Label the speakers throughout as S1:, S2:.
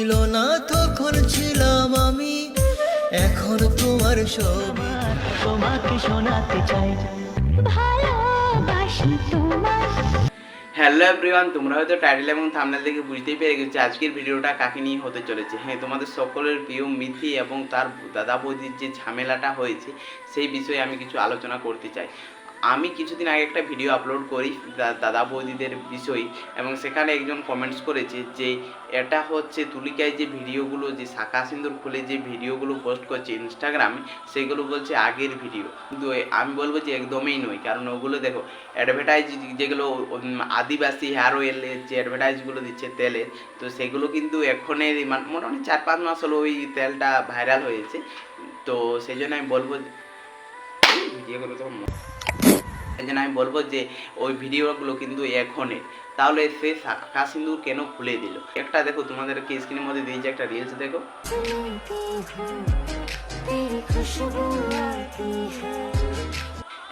S1: ছিল না তখন ছিলাম আমি। এখন তোমার ছবি
S2: তোমাকে শোনাতে চাই। ভালোবাসি
S3: হ্যালো এভরিওয়ান তোমরা হয়তো টাইটেল এবং থাম্বনেল দেখে বুঝতেই পেরে গেছো আজকের ভিডিওটা কাকে নিয়ে হতে চলেছে। হ্যাঁ তোমাদের সকলের প্রিয় মিথি এবং তার দাদা বৌদির যে ঝামেলাটা হয়েছে সেই বিষয়ে আমি কিছু আলোচনা করতে চাই। আমি কিছুদিন আগে একটা ভিডিও আপলোড করি দাদা বৌদিদের বিষয় এবং সেখানে একজন কমেন্টস করেছে যে এটা হচ্ছে তুলিকায় যে ভিডিওগুলো যে শাখা সিন্দুর খুলে যে ভিডিওগুলো পোস্ট করছে ইনস্টাগ্রামে সেগুলো বলছে আগের ভিডিও কিন্তু আমি বলব যে একদমই নয়, কারণ ওগুলো দেখো অ্যাডভার্টাইজ যেগুলো আদিবাসী হেয়ার অয়েলের যে অ্যাডভার্টাইজগুলো দিচ্ছে তেলের তো সেগুলো কিন্তু এখনের মানে মোটামুটি চার পাঁচ মাস হলো ওই তেলটা ভাইরাল হয়েছে। তো সেই জন্য আমি বলব ভিডিওগুলো তো সেই জন্য আমি বলব যে ওই ভিডিওগুলো কিন্তু এখনের তাহলে সে শাখা সিন্দুর কেন খুলে দিল? একটা দেখো তোমাদেরকে স্ক্রিনের মধ্যে দিয়েছে একটা রিলস দেখো।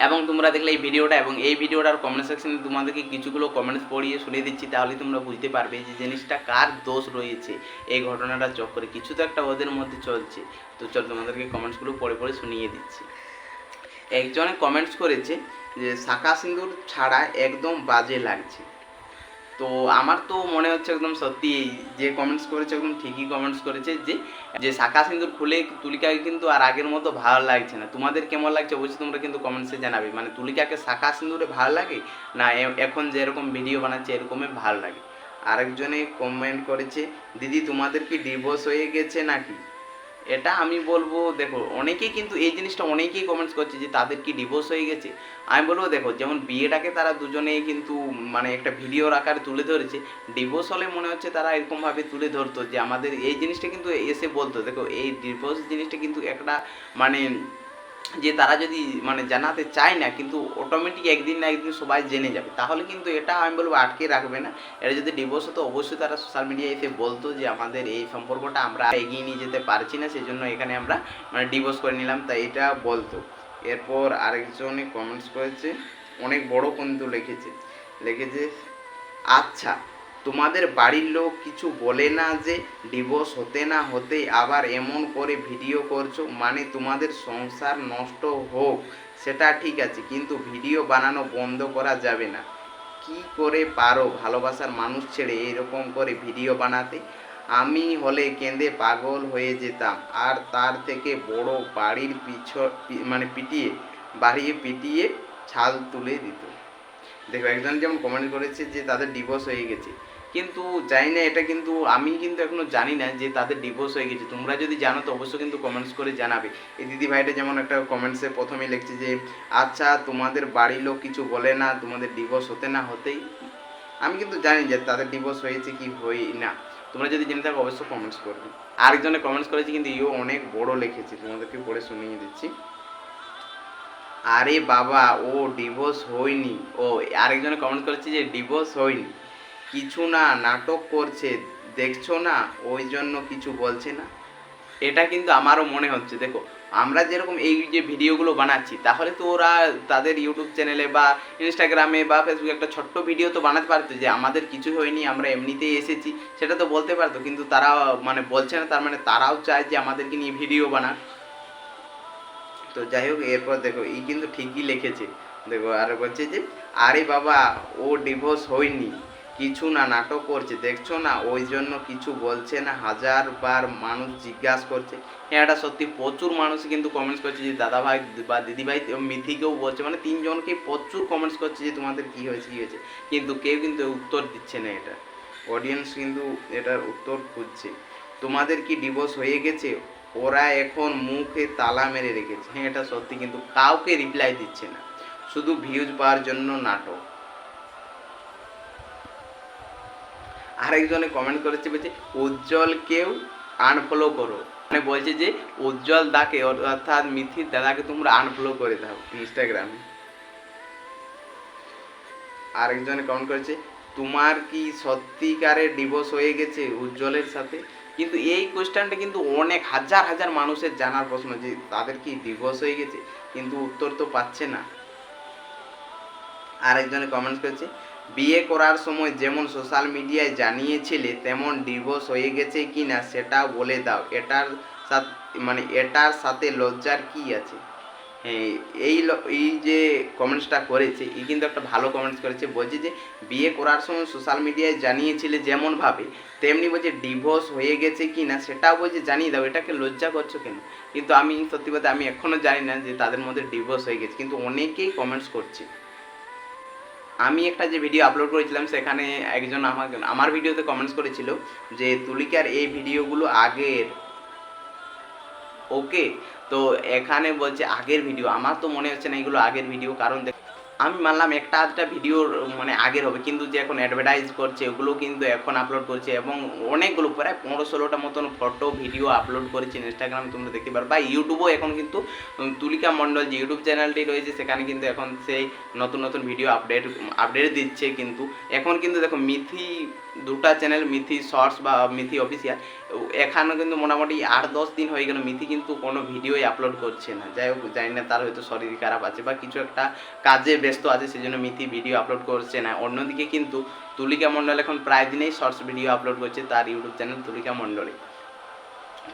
S3: এবং তোমরা দেখলে এই ভিডিওটা এবং এই ভিডিওটার কমেন্ট সেকশনে তোমাদেরকে কিছুগুলো কমেন্টস পড়িয়ে শুনিয়ে দিচ্ছি, তাহলে তোমরা বুঝতে পারবে যে জিনিসটা কার দোষ রয়েছে, এই ঘটনাটা চক্করে। কিছু তো একটা ওদের মধ্যে চলছে। তো চল তোমাদেরকে কমেন্টসগুলো পড়ে পড়ে শুনিয়ে দিচ্ছি। একজনে কমেন্টস করেছে যে শাখা সিন্দুর ছাড়া একদম বাজে লাগছে। তো আমার তো মনে হচ্ছে একদম সত্যি যে কমেন্টস করেছে, একদম ঠিকই কমেন্টস করেছে যে যে শাখা সিন্দুর খুলে তুলিকাকে কিন্তু আর আগের মতো ভালো লাগছে না। তোমাদের কেমন লাগছে অবশ্যই তোমরা কিন্তু কমেন্টসে জানাবে। মানে তুলিকাকে শাখা সিন্দুরে ভালো লাগে না এখন যেরকম ভিডিও বানাচ্ছে এরকমই ভালো লাগে? আরেকজনে কমেন্ট করেছে, দিদি তোমাদের কি ডিভোর্স হয়ে গেছে নাকি? এটা আমি বলব, দেখো, অনেকেই কিন্তু এই জিনিসটা অনেকেই কমেন্টস করছে যে তাদের কি ডিভোর্স হয়ে গেছে। আমি বলব, দেখো, যেমন বিয়েটাকে তারা দুজনেই কিন্তু মানে একটা ভিডিওর আকারে তুলে ধরেছে ডিভোর্স হলে মনে হচ্ছে তারা এরকমভাবে তুলে ধরতো যে আমাদের এই জিনিসটা কিন্তু এসে বলতো। দেখো, এই ডিভোর্স জিনিসটা কিন্তু একটা মানে যে তারা যদি মানে জানাতে চায় না, কিন্তু অটোমেটিক একদিন না একদিন সবাই জেনে যাবে। তাহলে কিন্তু এটা আমি বলব আটকে রাখবে না। এটা যদি ডিভোর্স হতো, অবশ্যই তারা সোশ্যাল মিডিয়ায় এসে বলতো যে, আমাদের এই সম্পর্কটা আমরা এগিয়ে নিয়ে যেতে পারছি না সেই জন্য এখানে আমরা মানে ডিভোর্স করে নিলাম। তাই এটা বলতো। এরপর আরেকজনে কমেন্টস করেছে, অনেক বড় কিন্তু লিখেছে। লিখেছে আচ্ছা তোমাদের বাড়ির লোক কিছু বলে না যে ডিভোর্স হতে না হতেই আবার এমন করে ভিডিও করছ মানে তোমাদের সংসার নষ্ট হোক, সেটা ঠিক আছে, কিন্তু ভিডিও বানানো বন্ধ করা যাবে না। কি করে পারো ভালোবাসার মানুষ ছেড়ে এরকম করে ভিডিও বানাতে? আমি হলে কেঁদে পাগল হয়ে যেতাম, আর তার থেকে বড় বাড়ির পিছ মানে পিটিয়ে বাড়িয়ে পিটিয়ে ছাল তুলে দিত। দেখো, একজন যেমন কমেন্ট করেছে যে তাদের ডিভোর্স হয়ে গেছে। কিন্তু জানি না, এটা কিন্তু আমি কিন্তু এখনও জানি না যে তাদের ডিভোর্স হয়ে গেছে। তোমরা যদি জানো তো অবশ্যই কিন্তু কমেন্টস করে জানাবে। এই দিদি ভাইটা যেমন একটা কমেন্টসে প্রথমে লিখছে যে আচ্ছা তোমাদের বাড়ির লোক কিছু বলে না, তোমাদের ডিভোর্স হতে না হতেই? আমি কিন্তু জানি যে তাদের ডিভোর্স হয়েছে কি হই না। তোমরা যদি জেনে থাকো, অবশ্যই কমেন্টস করবে। আরেকজনে কমেন্টস করেছে কিন্তু ইও অনেক বড় লিখেছে। তোমাদেরকে পড়ে শুনিয়ে দিচ্ছি। আরে বাবা, ও ডিভোর্স হয়নি। ও আরেকজনে কমেন্ট করেছে যে ডিভোর্স হয়নি। কিছু না, নাটক করছে, দেখছ না? ওই জন্য কিছু বলছে না। এটা কিন্তু আমারও মনে হচ্ছে। দেখো, আমরা যেরকম এই যে ভিডিওগুলো বানাচ্ছি, তাহলে তো ওরা তাদের ইউটিউব চ্যানেলে বা ইনস্টাগ্রামে বা ফেসবুকে একটা ছোট্ট ভিডিও তো বানাতে পারতো যে আমাদের কিছু হয়নি, আমরা এমনিতেই এসেছি। সেটা তো বলতে পারতো, কিন্তু তারা মানে বলছে না, তার মানে তারাও চায় যে আমাদেরকে নিয়ে ভিডিও বানাক। তো যাই হোক, এরপর দেখো এই কিন্তু ঠিকই লিখেছে। দেখো, আর বলছে যে, আরে বাবা, ও ডিভোর্স হয়নি। কিছু না নাটক করছে, দেখছ না? ওই জন্য কিছু বলছে না হাজার বার মানুষ জিজ্ঞাসা করছে। হ্যাঁ এটা সত্যি প্রচুর মানুষ কিন্তু কমেন্টস করছে যে দাদা ভাই বা দিদি ভাই মিথিকেও বলছে। মানে তিনজনকে প্রচুর কমেন্টস করছে যে, তোমাদের কি হয়েছে, কী হয়েছে? কিন্তু কেউ কিন্তু উত্তর দিচ্ছে না এটা। অডিয়েন্স কিন্তু এটার উত্তর খুঁজছে। তোমাদের কি ডিভোর্স হয়ে গেছে? ওরা এখন মুখে তালা মেরে রেখেছে। হ্যাঁ এটা সত্যি, কিন্তু কাউকে রিপ্লাই দিচ্ছে না। শুধু ভিউজ পাওয়ার জন্য নাটক। আরেকজনে কমেন্ট করেছে, বলছে উজ্জ্বলকেও আনফলো করো। মানে বলছে যে, উজ্জ্বল দাকে অর্থাৎ মিথির দাদাকে তোমরা আনফলো করে দাও ইনস্টাগ্রামে আরেকজনে কমেন্ট করেছে, তোমার কি সত্যিকারের ডিভোর্স হয়ে গেছে উজ্জ্বলের সাথে? কিন্তু এই কোয়েশ্চেনটা কিন্তু অনেক হাজার হাজার মানুষের জানার প্রশ্ন যে, তাদের কি ডিভোর্স হয়ে গেছে? কিন্তু উত্তর তো পাচ্ছে না। আরেকজনে কমেন্টস করেছে, বিয়ে করার সময় যেমন সোশ্যাল মিডিয়ায় জানিয়েছিলে, তেমন ডিভোর্স হয়ে গেছে কি না সেটা বলে দাও। এটার সাথে মানে এটার সাথে লজ্জার কি আছে? এই এই যে কমেন্টসটা করেছে, এই কিন্তু একটা ভালো কমেন্টস করেছে। বলছে যে, বিয়ে করার সময় সোশ্যাল মিডিয়ায় জানিয়েছিলে যেমনভাবে, তেমনি বলছে ডিভোর্স হয়ে গেছে কি না সেটাও বলছে জানিয়ে দাও, এটাকে লজ্জা করছ কেন? কিন্তু আমি, সত্যি কথা, আমি এখনও জানি না যে তাদের মধ্যে ডিভোর্স হয়ে গেছে, কিন্তু অনেকেই কমেন্টস করছে। আমি একটা যে ভিডিও আপলোড করেছিলাম, সেখানে একজন আমাকে, আমার ভিডিওতে কমেন্টস করেছিল যে, তুলিকার এই ভিডিওগুলো আগের ওকে? তো এখানে বলছে আগের ভিডিও আমার তো মনে হচ্ছে না এগুলো আগের ভিডিও কারণ আমি মানলাম একটা আধটা ভিডিওর মানে আগের হবে, কিন্তু যে এখন অ্যাডভার্টাইজ করছে, ওগুলো কিন্তু এখন আপলোড করছে, এবং অনেকগুলো, প্রায় পনেরো ষোলোটা মতন ফটো ভিডিও আপলোড করেছে ইনস্টাগ্রামে তোমরা দেখতে পারো। বা ইউটিউবও এখন কিন্তু তুলিকা মণ্ডল যে ইউটিউব চ্যানেলটি রয়েছে, সেখানে কিন্তু এখন সেই নতুন নতুন ভিডিও আপডেট আপডেট দিচ্ছে কিন্তু। এখন কিন্তু দেখো মিথি দুটা চ্যানেল মিথি শর্টস বা মিথি অফিসিয়াল এখানে কিন্তু মোটামুটি আট দশ দিন হয়ে গেল মিথি কিন্তু কোনো ভিডিওই আপলোড করছে না। যাই হোক, জানি না তার হয়তো শরীর খারাপ আছে বা কিছু একটা কাজে ব্যস্ত আছে সেই জন্য মিথি ভিডিও আপলোড করছে না। অন্যদিকে কিন্তু তুলিকা মণ্ডল এখন প্রায় দিনেই শর্টস ভিডিও আপলোড করছে তার ইউটিউব চ্যানেল তুলিকা মণ্ডলে।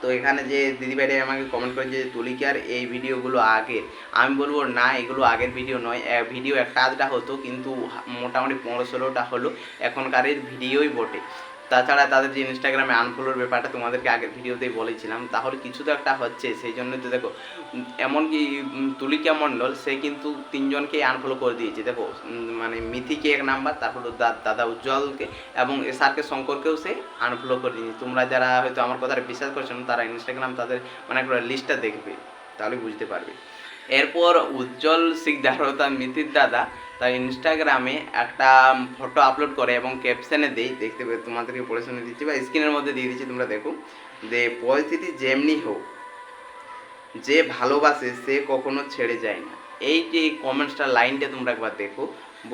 S3: তো এখানে যে দিদিভাইরাই আমাকে কমেন্ট করেছে যে, তুলি কি আর এই ভিডিওগুলো আগে? আমি বলব, না, এগুলো আগের ভিডিও নয়। ভিডিও একটা আধটা হতো, কিন্তু মোটামুটি পনেরো ষোলোটা হলো। এখনকারের ভিডিওই বটে। তাছাড়া তাদের যে ইনস্টাগ্রামে আনফলোর ব্যাপারটা তোমাদেরকে আগের ভিডিওতেই বলেছিলাম, তাহলে কিছু তো একটা হচ্ছে, সেই জন্য তো দেখো, এমনকি তুলিকা মণ্ডল, সে কিন্তু তিনজনকেই আনফলো করে দিয়েছে। দেখো মানে মিথিকে এক নাম্বার তারপর দাদা উজ্জ্বলকে এবং এসআরকে শঙ্করকেও সে আনফলো করে দিয়েছে। তোমরা যারা হয়তো আমার কথাটা বিশ্বাস করছ তারা ইনস্টাগ্রাম তাদের মানে একটা লিস্টটা দেখবে, তাহলে বুঝতে পারবে। এরপর উজ্জ্বল অর্থাৎ মিথির দাদা তার ইনস্টাগ্রামে একটা ফটো আপলোড করে এবং ক্যাপশানে দেই, দেখতে তোমাদেরকে পড়ে শুনে দিচ্ছি বা স্ক্রিনের মধ্যে দিয়ে দিচ্ছি, তোমরা দেখো। যে পরিস্থিতি যেমনি হোক, যে ভালোবাসে সে কখনো ছেড়ে যায় না। এই যে কমেন্টসটা লাইনটা তোমরা একবার দেখো,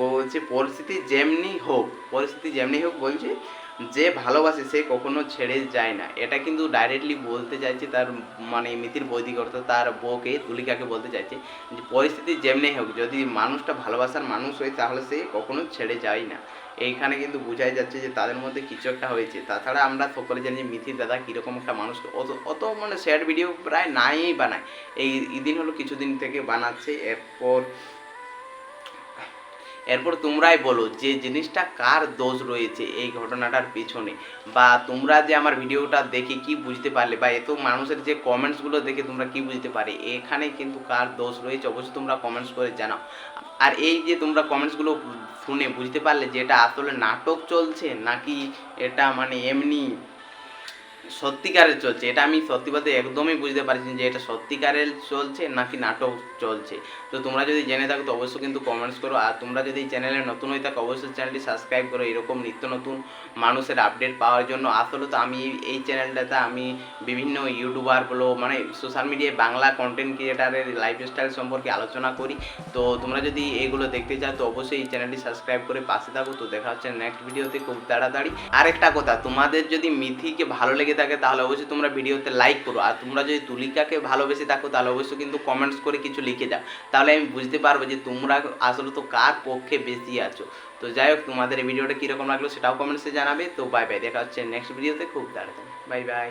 S3: বলছে পরিস্থিতি যেমনি হোক, পরিস্থিতি যেমনি হোক বলছে যে ভালোবাসে সে কখনো ছেড়ে যায় না। এটা কিন্তু ডাইরেক্টলি বলতে চাইছে তার মানে মিতির বৈদিক অর্থাৎ তার বউকে, তুলিকাকে বলতে চাইছে যে পরিস্থিতি যেমনি হোক, যদি মানুষটা ভালোবাসার মানুষ হয় তাহলে সে কখনো ছেড়ে যায় না। এইখানে কিন্তু বোঝাই যাচ্ছে যে তাদের মধ্যে কিছু একটা হয়েছে। তাছাড়া আমরা সকলে জানি যে মিথির দাদা কীরকম একটা মানুষ। অত অত মানে শেয়ার ভিডিও প্রায় নাই বানায়। এই দিন হলো কিছুদিন থেকে বানাচ্ছে। এরপর এরপর তোমরাই বলো যে জিনিসটা কার দোষ রয়েছে এই ঘটনাটার পিছনে। বা তোমরা যে আমার ভিডিওটা দেখে কি বুঝতে পারলে বা এত মানুষের যে কমেন্টসগুলো দেখে তোমরা কি বুঝতে পারে, এখানে কিন্তু কার দোষ রয়েছে অবশ্যই তোমরা কমেন্টস করে জানাও। আর এই যে তোমরা কমেন্টসগুলো শুনে বুঝতে পারলে যে এটা আসলে নাটক চলছে নাকি এটা মানে এমনি সত্যিকারের চলছে। এটা আমি সত্যি বলতে একদমই বুঝতে পারছি যে এটা সত্যিকারের চলছে নাকি নাটক চলছে। তো তোমরা যদি জেনে থাকো তো অবশ্যই কিন্তু কমেন্টস করো। আর তোমরা যদি চ্যানেলে নতুন হয়ে থাকো, অবশ্যই চ্যানেলটি সাবস্ক্রাইব করো। এরকম নিত্য নতুন মানুষের আপডেট পাওয়ার জন্য। আসলে তো আমি এই- চ্যানেলটাতে আমি বিভিন্ন ইউটিউবার বলো মানে সোশ্যাল মিডিয়ায় বাংলা কন্টেন্ট ক্রিয়েটারের লাইফস্টাইল সম্পর্কে আলোচনা করি। তো তোমরা যদি এইগুলো দেখতে চাও তো অবশ্যই এই চ্যানেলটি সাবস্ক্রাইব করে পাশে থাকো। তো দেখা হচ্ছে নেক্সট ভিডিওতে খুব তাড়াতাড়ি। আরেকটা কথা, তোমাদের যদি মিথিকে ভালো লেগে থাকে, তাহলে অবশ্যই তোমরা ভিডিওতে লাইক করো। আর তোমরা যদি তুলিকাকে ভালোবেসে থাকো, তাহলে অবশ্যই কিন্তু কমেন্টস করে কিছু লিখে যাও তাহলে আমি বুঝতে পারব যে তোমরা আসলে তো কার পক্ষে বেশি আছো। তো যাই হোক, তোমাদের এই ভিডিওটা কীরকম লাগল সেটাও কমেন্টসে জানাবে। তো বাই বাই দেখা হচ্ছে নেক্সট ভিডিওতে খুব তাড়াতাড়ি। Bye bye